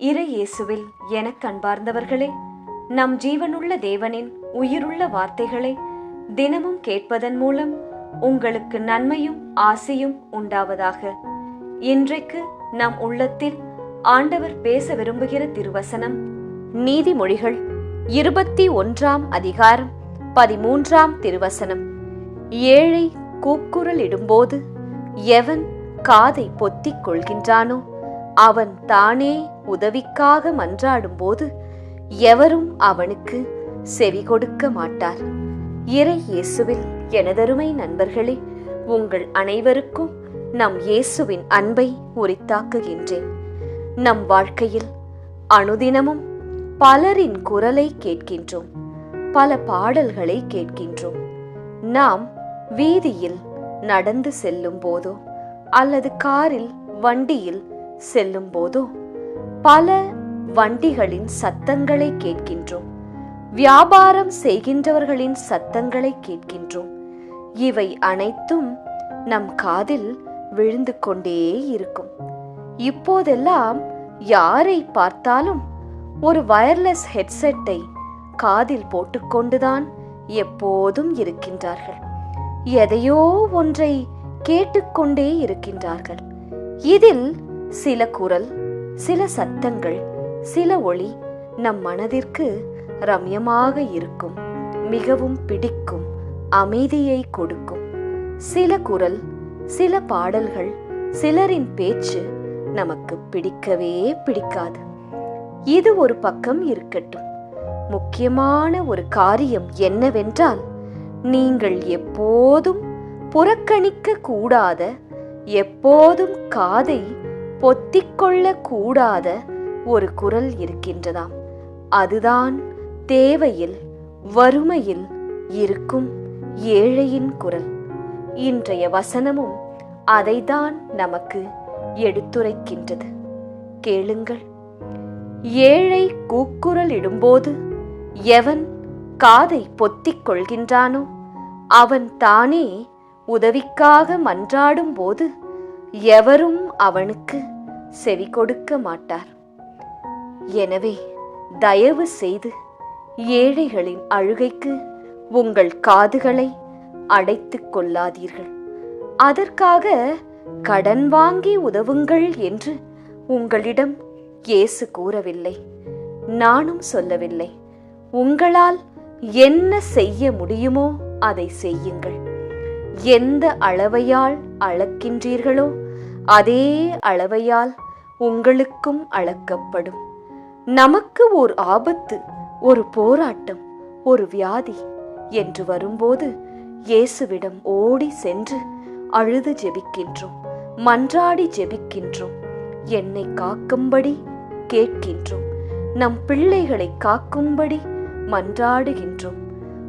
இறை இயேசுவில் எனக் கண்பார்ந்தவர்களே நம் ஜீவனுள்ள தேவனின் உயிருள்ள வார்த்தைகளை தினமும் கேட்பதன் மூலம் உங்களுக்கு நன்மையும் ஆசையும் உண்டாவதாக. இன்றைக்கு நம் உள்ளத்தில் ஆண்டவர் பேச விரும்புகிற திருவசனம் நீதிமொழிகள் இருபத்தி ஒன்றாம் அதிகாரம் பதிமூன்றாம் திருவசனம். ஏழை கூக்குரல் இடும்போது எவன் காதை பொத்திக் கொள்கின்றானோ அவன் தானே உதவிக்காக மன்றாடும்போது எவரும் அவனுக்கு செவி கொடுக்க மாட்டார். இறை இயேசுவில் எனதருமை நண்பர்களே உங்கள் அனைவருக்கும் நம் இயேசுவின் அன்பை உரித்தாக்குகின்றேன். நம் வாழ்க்கையில் அனுதினமும் பலரின் குரலை கேட்கின்றோம் பல பாடல்களை கேட்கின்றோம். நாம் வீதியில் நடந்து செல்லும் போதோ அல்லது காரில் வண்டியில் செல்லும் போதோ பல வண்டிகளின் சத்தங்களை கேட்கின்றோம். வியாபாரம் செய்கின்றவர்களின் சத்தங்களை கேட்கின்றோம். இவை அனைத்தும் நம் காதில் விழுந்து கொண்டே இருக்கும். இப்போதெல்லாம் யாரை பார்த்தாலும் ஒரு வயர்லெஸ் ஹெட்செட்டை காதில் போட்டுக்கொண்டுதான் எப்போதும் இருக்கின்றார்கள். எதையோ ஒன்றை கேட்டுக்கொண்டே இருக்கின்றார்கள். இதில் சில குரல் சில சத்தங்கள் சில ஒளி நம் மனதிற்கு ரம்யமாக இருக்கும் மிகவும் பிடிக்கும் அமைதியை கொடுக்கும். சில குரல் சில பாடல்கள் சிலரின் பேச்சு நமக்கு பிடிக்கவே பிடிக்காது. இது ஒரு பக்கம் இருக்கட்டும். முக்கியமான ஒரு காரியம் என்னவென்றால் நீங்கள் எப்போதும் புறக்கணிக்க கூடாத எப்போதும் காதை பொத்திக்கொள்ள கூடாத ஒரு குரல் இருக்கின்றதாம். அதுதான் தேவையில் வறுமையில் இருக்கும் ஏழையின் குரல். இன்றைய வசனமும் அதைதான் நமக்கு எடுத்துரைக்கின்றது. கேளுங்கள். ஏழை கூக்குரல் இடும்போது எவன் காதை பொத்திக் கொள்கின்றானோ அவன் தானே உதவிக்காக மன்றாடும் போது எவரும் அவனுக்கு செவி கொடுக்க மாட்டார். எனவே தயவு செய்து ஏழைகளின் அழுகைக்கு உங்கள் காதுகளை அடைத்துக் கொள்ளாதீர்கள். அதற்காக கடன் வாங்கி உதவுங்கள் என்று உங்களிடம் இயேசு கூறவில்லை. நானும் சொல்லவில்லை. உங்களால் என்ன செய்ய முடியுமோ அதை செய்யுங்கள். எந்த அளவையால் அளக்கின்றீர்களோ அதே அளவையால் உங்களுக்கும் அளக்கப்படும். நமக்கு ஒரு ஆபத்து ஒரு போராட்டம் ஒரு வியாதி என்று வரும்போது இயேசுவிடம் ஓடி சென்று அழுது ஜெபிக்கின்றோம் மன்றாடி ஜெபிக்கின்றோம் என்னை காக்கும்படி கேட்கின்றோம் நம் பிள்ளைகளை காக்கும்படி மன்றாடுகின்றோம்.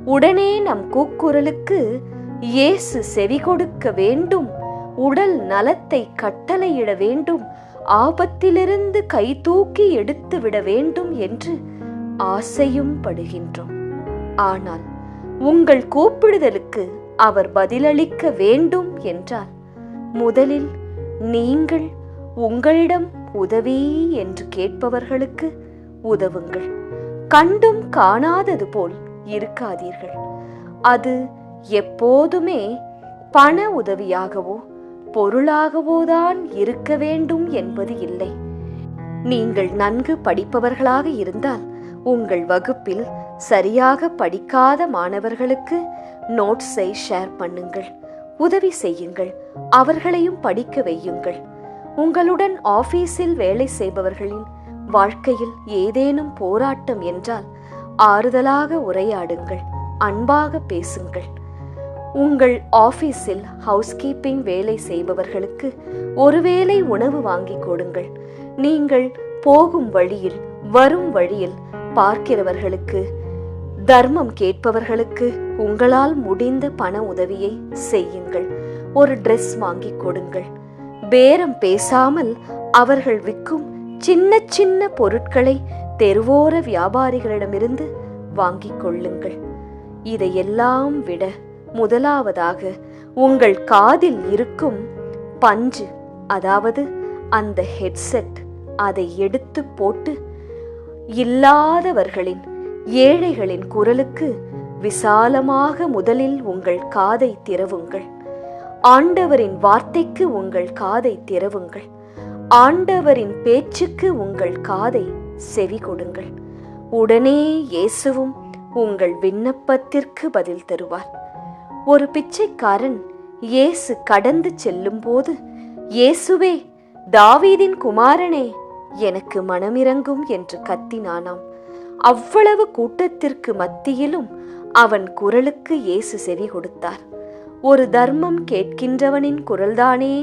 உடனே நம் கூக்குரலுக்கு இயேசு செவி கொடுக்க வேண்டும். உடல் நலத்தை கட்டளையிட வேண்டும். ஆபத்திலிருந்து கை தூக்கி எடுத்து விட வேண்டும் என்று ஆசையும் படுகின்றோம். ஆனால் உங்கள் கூப்பிடுதலுக்கு அவர் பதிலளிக்க வேண்டும் என்றால் முதலில் நீங்கள் உங்களிடம் உதவி என்று கேட்பவர்களுக்கு உதவுங்கள். கண்டும் காணாதது போல் இருக்காதீர்கள். அது எப்போதுமே பண உதவியாகவோ பொருளாகவோதான் இருக்க வேண்டும் என்பது இல்லை. நீங்கள் நன்கு படிப்பவர்களாக இருந்தால் உங்கள் வகுப்பில் சரியாக படிக்காத மாணவர்களுக்கு நோட்ஸை ஷேர் பண்ணுங்கள். உதவி செய்யுங்கள். அவர்களையும் படிக்க வையுங்கள். உங்களுடன் ஆபீஸில் வேலை செய்பவர்களின் வாழ்க்கையில் ஏதேனும் போராட்டம் என்றால் ஆறுதலாக உரையாடுங்கள். அன்பாக பேசுங்கள். உங்கள் ஆபீஸில் ஹவுஸ்கீப்பிங் வேலை செய்பவர்களுக்கு ஒருவேளை உணவு வாங்கி கொடுங்கள். நீங்கள் போகும் வழியில் வரும் வழியில் பார்க்கிறவர்களுக்கு தர்மம் கேட்பவர்களுக்கு உங்களால் முடிந்த பண உதவியை செய்யுங்கள். ஒரு ட்ரெஸ் வாங்கி கொடுங்கள். பேரம் பேசாமல் அவர்கள் விற்கும் சின்ன சின்ன பொருட்களை தெருவோர வியாபாரிகளிடமிருந்து வாங்கிக் கொள்ளுங்கள். இதையெல்லாம் விட முதலாவதாக உங்கள் காதில் இருக்கும் பஞ்சு அதாவது அந்த ஹெட்செட் அதை எடுத்து போட்டு இல்லாதவர்களின் ஏழைகளின் குரலுக்கு விசாலமாக முதலில் உங்கள் காதை திறவுங்கள். ஆண்டவரின் வார்த்தைக்கு உங்கள் காதை திறவுங்கள். ஆண்டவரின் பேச்சுக்கு உங்கள் காதை செவி கொடுங்கள். உடனே இயேசுவும் உங்கள் விண்ணப்பத்திற்கு பதில் தருவார். ஒரு பிச்சைக்காரன் இயேசு கடந்து செல்லும்போது இயேசுவே தாவீதின் குமாரனே எனக்கு மனமிறங்கும் என்று கத்தினானாம். அவ்வளவு கூட்டத்திற்கு மத்தியிலும் அவன் குரலுக்கு இயேசு செவி கொடுத்தார். ஒரு தர்மம் கேட்கின்றவனின் குரல்தானே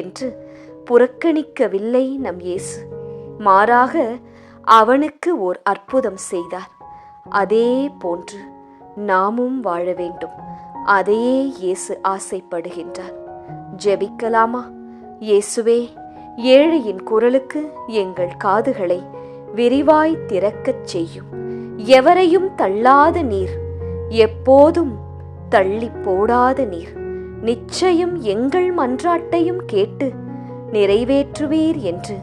என்று புறக்கணிக்கவில்லை நம் இயேசு. மாறாக அவனுக்கு ஓர் அற்புதம் செய்தார். அதே போன்று நாமும் வாழ வேண்டும். அதையே இயேசு ஆசைப்படுகின்றார். ஜெபிக்கலாமா? இயேசுவே ஏழையின் குரலுக்கு எங்கள் காதுகளை விரிவாய் திறக்கச் செய்யும். எவரையும் தள்ளாத நீர் எப்போதும் தள்ளி போடாத நீர். நிச்சயம் எங்கள் மன்றாட்டையும் கேட்டு நிறைவேற்றுவீர் என்று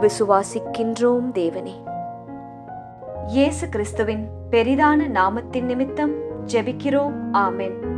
விசுவாசிக்கின்றோம் தேவனே. இயேசு கிறிஸ்துவின் பெரிதான நாமத்தின் நிமித்தம் ஜெபிக்கிறோம். ஆமென்.